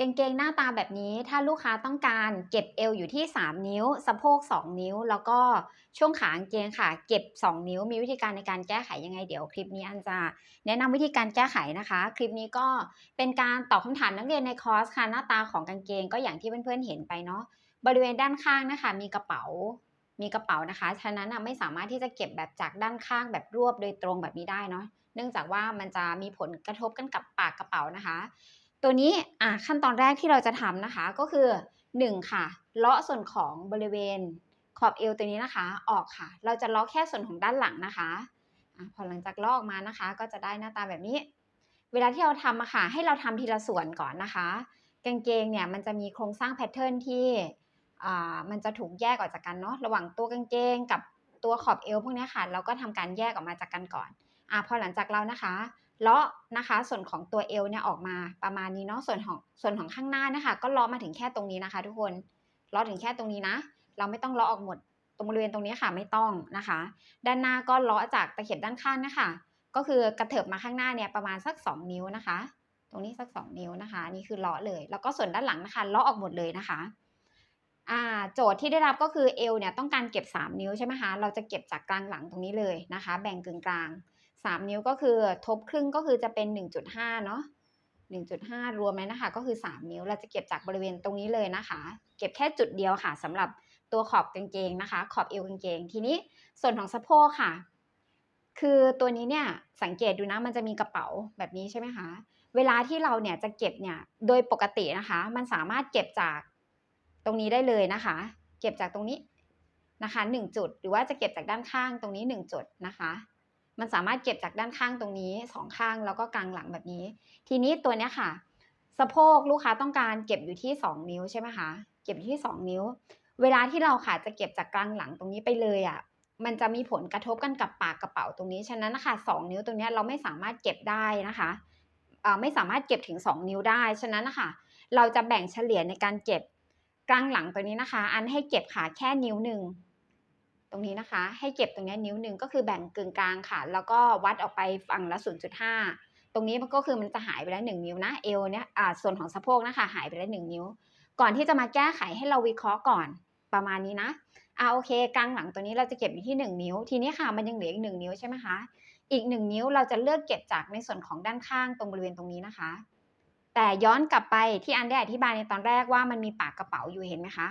กางเกงหน้าตาแบบนี้ถ้าลูกค้าต้องการเก็บเอวอยู่ที่ 3 นิ้ว สะโพก 2 นิ้ว แล้วก็ช่วงขากางเกงค่ะ เก็บ 2 นิ้ว มีวิธีการในการแก้ไขยังไงเดี๋ยวคลิปนี้อันจะแนะนำวิธีการแก้ไขนะคะ คลิปนี้ก็เป็นการตอบคำถามนักเรียนในคอร์สค่ะหน้าตาของกางเกงก็อย่างที่เพื่อนๆเห็นไปเนาะบริเวณด้านข้างนะคะ มีกระเป๋ามีกระเป๋านะคะ ฉะนั้นไม่สามารถที่จะเก็บแบบจากด้านข้างแบบรวบโดยตรงแบบนี้ได้เนาะเนื่องจากว่ามันจะมีผลกระทบกันกับปากกระเป๋านะคะ ตัวนี้อะขั้นตอนแรกที่เราจะทำนะคะก็คือ 1 ค่ะ เลาะส่วนของบริเวณขอบเอวตัวนี้นะคะ ออกค่ะ เราจะเลาะแค่ส่วนของด้านหลังนะคะอะพอหลังจากเลาะออกมานะคะ ก็จะได้หน้าตาแบบนี้ เวลาที่เราทำอะค่ะ ให้เราทำทีละส่วนก่อนนะคะกางเกงเนี่ยมันจะมีโครงสร้างแพทเทิร์นที่อ่ามันจะถูกแยกออกจากกันเนาะระหว่างตัวกางเกงกับตัวขอบเอวพวกนี้ค่ะ เราก็ทำการแยกออกมาจากกันก่อนอะพอหลังจากเรานะคะ เลาะนะคะ ส่วนของตัวเอวเนี่ยออกมาประมาณนี้เนาะส่วนของส่วนของข้างหน้านะคะ ก็เลาะมาถึงแค่ตรงนี้นะคะ ทุกคนเลาะถึงแค่ตรงนี้นะ เราไม่ต้องเลาะออกหมดตรงบริเวณตรงนี้ค่ะไม่ต้องนะคะ ด้านหน้าก็เลาะจากตะเข็บด้านข้างนะคะ ก็คือกระเถิบมาข้างหน้าเนี่ยประมาณสัก 2 นิ้วนะคะ ตรงนี้สัก 2 นิ้วนะคะ นี่คือเลาะเลย แล้วก็ส่วนด้านหลังนะคะเลาะออกหมดเลยนะคะโจทย์ที่ได้รับก็คือเอวเนี่ยต้องการเก็บ 3 นิ้วใช่ไหมคะ เราจะเก็บจากกลางหลังตรงนี้เลยนะคะ แบ่งกึ่งกลาง 3 นิ้วก็คือทบครึ่งก็คือจะเป็น 1.5 เนาะ1.5 รวมเลยนะคะก็คือ 3 นิ้วเราจะเก็บจากบริเวณตรงนี้เลยนะคะ เก็บแค่จุดเดียวค่ะสำหรับตัวขอบกางเกงนะคะ ขอบเอวกางเกง ทีนี้ส่วนของสะโพกค่ะ คือตัวนี้เนี่ยสังเกตดูนะมันจะมีกระเป๋าแบบนี้ใช่ไหมคะเวลาที่เราเนี่ยจะเก็บเนี่ยโดยปกตินะคะ มันสามารถเก็บจากตรงนี้ได้เลยนะคะ เก็บจากตรงนี้นะคะหนึ่งจุด หรือว่าจะเก็บจากด้านข้างตรงนี้หนึ่งจุดนะคะ มันสามารถเก็บจากด้านข้างตรงนี้สองข้างแล้วก็กลางหลังแบบนี้ ทีนี้ตัวเนี้ยค่ะ สะโพกลูกค้าต้องการเก็บอยู่ที่ 2 นิ้วใช่ไหมคะเก็บอยู่ที่ 2 นิ้ว เวลาที่เราค่ะจะเก็บจากกลางหลังตรงนี้ไปเลยอะมันจะมีผลกระทบกันกับปากกระเป๋าตรงนี้ฉะนั้นนะคะสนิ้วตรงนี้เราไม่สามารถเก็บได้นะคะไม่สามารถเก็บถึง 2 นิ้วได้ฉะนั้นนะคะเราจะแบ่งเฉลี่ยในการเก็บกลางหลังตัวนี้นะคะ อันให้เก็บค่ะแค่นิ้วหนึ่ง ตรงนี้นะคะ ให้เก็บตรงนี้นิ้วหนึ่งก็คือแบ่งกึ่งกลางค่ะ แล้วก็วัดออกไปฝั่งละ 0.5 ตรงนี้มันก็คือมันจะหายไปแล้วหนึ่งนิ้วนะเอวเนี่ยอ่าส่วนของสะโพกนะคะหายไปแล้วหนึ่งนิ้ว ก่อนที่จะมาแก้ไขให้เราวิเคราะห์ก่อนประมาณนี้นะอ่าโอเค กลางหลังตัวนี้เราจะเก็บอยู่ที่ 1 นิ้ว ทีนี้ค่ะมันยังเหลืออีก1นิ้วใช่ไหมคะอีก 1 นิ้วเราจะเลือกเก็บจากในส่วนของด้านข้างตรงบริเวณตรงนี้นะคะ แต่ย้อนกลับไปที่อันได้อธิบายในตอนแรกว่ามันมีปากกระเป๋าอยู่เห็นไหมคะ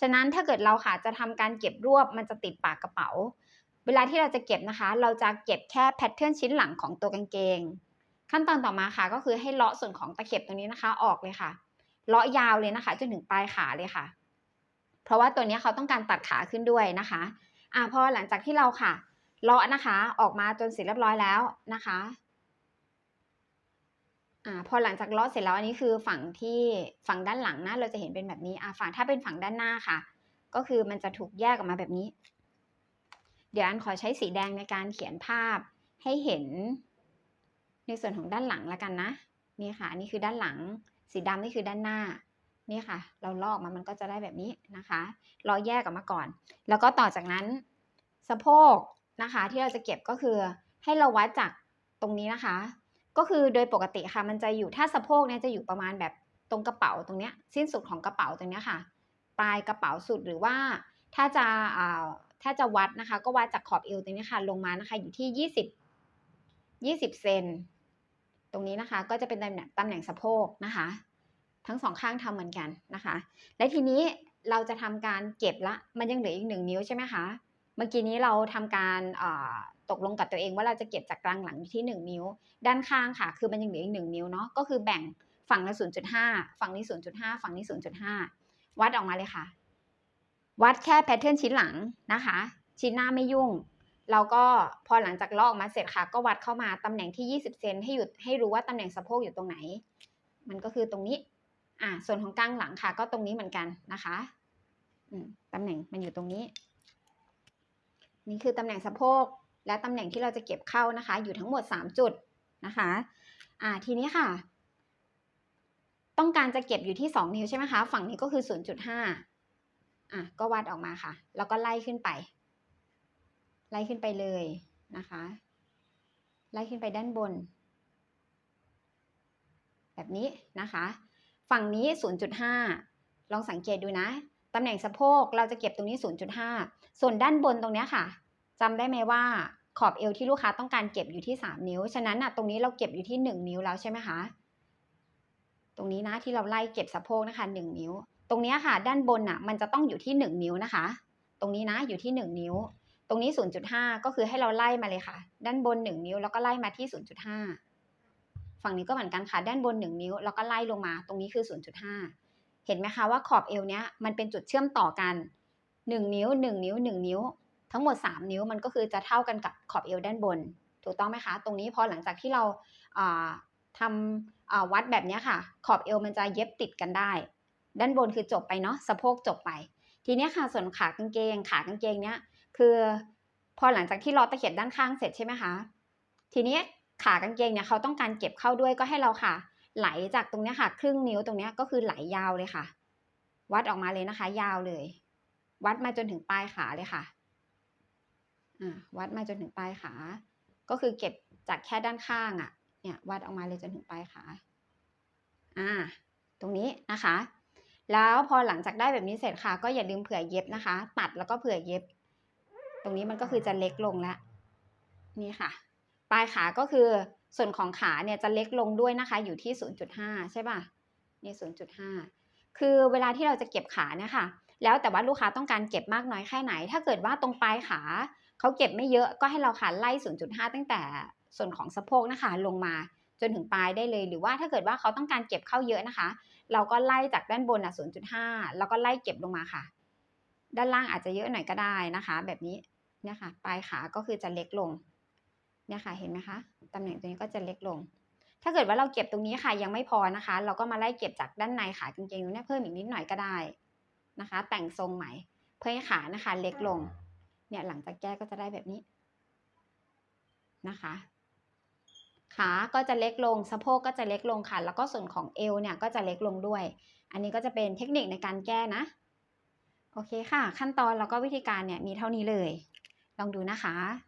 ฉะนั้นถ้าเกิดเราค่ะจะทำการเก็บรวบมันจะติดปากกระเป๋า เวลาที่เราจะเก็บนะคะ เราจะเก็บแค่แพทเทิร์นชิ้นหลังของตัวกางเกง ขั้นตอนต่อมาค่ะก็คือให้เลาะส่วนของตะเข็บตรงนี้นะคะ ออกเลยค่ะ เลาะยาวเลยนะคะจนถึงปลายขาเลยค่ะ เพราะว่าตัวนี้เขาต้องการตัดขาขึ้นด้วยนะคะอ่าพอหลังจากที่เราค่ะเลาะนะคะ ออกมาจนเสร็จเรียบร้อยแล้วนะคะ อ่าพอหลังจากเลาะเสร็จแล้วอันนี้คือฝั่งที่ฝั่งด้านหลังนะเราจะเห็นเป็นแบบนี้อ่าฝั่งถ้าเป็นฝั่งด้านหน้าค่ะ ก็คือมันจะถูกแยกออกมาแบบนี้ เดี๋ยวอันขอใช้สีแดงในการเขียนภาพให้เห็น ในส่วนของด้านหลังแล้วกันนะนี่ค่ะอันนี้คือด้านหลัง สีดำนี่คือด้านหน้านี่ค่ะ เราลอกมามันก็จะได้แบบนี้นะคะเราแยกออกมาก่อน แล้วก็ต่อจากนั้นสะโพกนะคะ ที่เราจะเก็บก็คือให้เราวัดจากตรงนี้นะคะ ก็คือโดยปกติค่ะมันจะอยู่ถ้าสะโพกเนี่ยจะอยู่ประมาณแบบตรงกระเป๋าตรงเนี้ยสิ้นสุดของกระเป๋าตรงเนี้ยค่ะ ปลายกระเป๋าสุดหรือว่าถ้าจะอ่าถ้าจะวัดนะคะ ก็วัดจากขอบเอวตรงนี้ค่ะลงมานะคะอยู่ที่ยี่สิบยี่สิบเซนตรงนี้นะคะก็จะเป็นตำแหน่งตำแหน่งสะโพกนะคะ ทั้งสองข้างทำเหมือนกันนะคะ และทีนี้เราจะทำการเก็บละมันยังเหลืออีกหนึ่งนิ้วใช่ไหมคะเมื่อกี้นี้เราทำการ ตกลงกับตัวเองว่าเราจะเก็บจากกลางหลังอยู่ที่ 1 นิ้ว ด้านข้างค่ะ คือมันยังเหลืออีก1นิ้วเนาะก็คือแบ่งฝั่งละ 0.5 ฝั่งนี้ 0.5 ฝั่งนี้ 0.5 วัดออกมาเลยค่ะ วัดแค่แพทเทิร์นชิ้นหลังนะคะ ชิ้นหน้าไม่ยุ่งเราก็พอหลังจากลอกมาเสร็จค่ะ ก็วัดเข้ามาตำแหน่งที่ 20 เซนให้หยุดให้รู้ว่าตำแหน่งสะโพกอยู่ตรงไหน มันก็คือตรงนี้ อ่า ส่วนของกลางหลังค่ะ ก็ตรงนี้เหมือนกันนะคะอืมตำแหน่งมันอยู่ตรงนี้ นี่คือตำแหน่งสะโพก และตำแหน่งที่เราจะเก็บเข้านะคะ อยู่ทั้งหมด 3 จุดนะคะอ่าทีนี้ค่ะ ต้องการจะเก็บอยู่ที่ 2 นิ้วใช่ไหมคะ ฝั่งนี้ก็คือ 0.5อะก็วัดออกมาค่ะ แล้วก็ไล่ขึ้นไป ไล่ขึ้นไปเลยนะคะ ไล่ขึ้นไปด้านบน แบบนี้นะคะ ฝั่งนี้ 0.5 ลองสังเกตดูนะ ตำแหน่งสะโพกเราจะเก็บตรงนี้ 0.5 ส่วนด้านบนตรงนี้ค่ะ จำได้ไหมว่าขอบเอวที่ลูกค้าต้องการเก็บอยู่ที่ 3 นิ้ว ฉะนั้นอะตรงนี้เราเก็บอยู่ที่ 1 นิ้วแล้วใช่ไหมคะ ตรงนี้นะที่เราไล่เก็บสะโพกนะคะ 1 นิ้ว ตรงนี้ค่ะ ด้านบนอะมันจะต้องอยู่ที่ 1 นิ้วนะคะ ตรงนี้นะอยู่ที่ 1 นิ้ว ตรงนี้ 0.5 ก็คือให้เราไล่มาเลยค่ะ ด้านบน 1 นิ้วแล้วก็ไล่มาที่ 0.5 ฝั่งนี้ก็เหมือนกันค่ะ ด้านบน 1 นิ้วแล้วก็ไล่ลงมา ตรงนี้คือ 0.5 เห็นไหมคะว่าขอบเอวเนี้ยมันเป็นจุดเชื่อมต่อกัน 1 นิ้ว 1 นิ้ว 1 นิ้ว ทั้งหมด 3 นิ้วมันก็คือจะเท่ากันกับขอบเอวด้านบน ถูกต้องไหมคะ ตรงนี้พอหลังจากที่เราทำวัดแบบนี้ค่ะ ขอบเอวมันจะเย็บติดกันได้ ด้านบนคือจบไปเนาะสะโพกจบไป ทีนี้ค่ะส่วนขากางเกงขากางเกงเนี้ยคือพอหลังจากที่ล้อตะเข็บด้านข้างเสร็จใช่ไหมคะทีนี้ขากางเกงเนี่ยเขาต้องการเก็บเข้าด้วยก็ให้เราค่ะ ไหลจากตรงนี้ค่ะครึ่งนิ้วตรงนี้ก็คือไหลยาวเลยค่ะ วัดออกมาเลยนะคะ ยาวเลย วัดมาจนถึงปลายขาเลยค่ะ วัดมาจนถึงปลายขา ก็คือเก็บจากแค่ด้านข้างอะ่ะ เนี่ยวัดออกมาเลยจนถึงปลายขา อ่า ตรงนี้นะคะ แล้วพอหลังจากได้แบบนี้เสร็จค่ะ ก็อย่าลืมเผื่อเย็บนะคะ ตัดแล้วก็เผื่อเย็บ ตรงนี้มันก็คือจะเล็กลงแล้ว นี่ค่ะ ปลายขาก็คือส่วนของขาเนี่ยจะเล็กลงด้วยนะคะ อยู่ที่ 0.5 ใช่ป่ะ นี่ 0.5 คือเวลาที่เราจะเก็บขาเนี่ยค่ะ แล้วแต่ว่าลูกค้าต้องการเก็บมากน้อยแค่ไหน ถ้าเกิดว่าตรงปลายขา เขาเก็บไม่เยอะก็ให้เราค่ะไล่ 0.5 ตั้งแต่ส่วนของสะโพกนะคะลงมาจนถึงปลายได้เลย หรือว่าถ้าเกิดว่าเขาต้องการเก็บเข้าเยอะนะคะ เราก็ไล่จากด้านบนอะ 0.5 แล้วก็ไล่เก็บลงมาค่ะ ด้านล่างอาจจะเยอะหน่อยก็ได้นะคะ แบบนี้เนี่ยค่ะปลายขาก็คือจะเล็กลงเนี่ยค่ะเห็นไหมคะตำแหน่งตรงนี้ก็จะเล็กลง ถ้าเกิดว่าเราเก็บตรงนี้ค่ะยังไม่พอนะคะ เราก็มาไล่เก็บจากด้านในขากางเกงเนี่ยเพิ่มอีกนิดหน่อยก็ได้นะคะ แต่งทรงใหม่เพื่อให้ขานะคะ เล็กลง เนี่ยหลังจากแก้ก็จะได้แบบนี้นะคะ ขาก็จะเล็กลงสะโพกก็จะเล็กลงค่ะ แล้วก็ส่วนของเอวเนี่ยก็จะเล็กลงด้วย อันนี้ก็จะเป็นเทคนิคในการแก้นะ โอเคค่ะ ขั้นตอนแล้วก็วิธีการเนี่ยมีเท่านี้เลย ลองดูนะคะ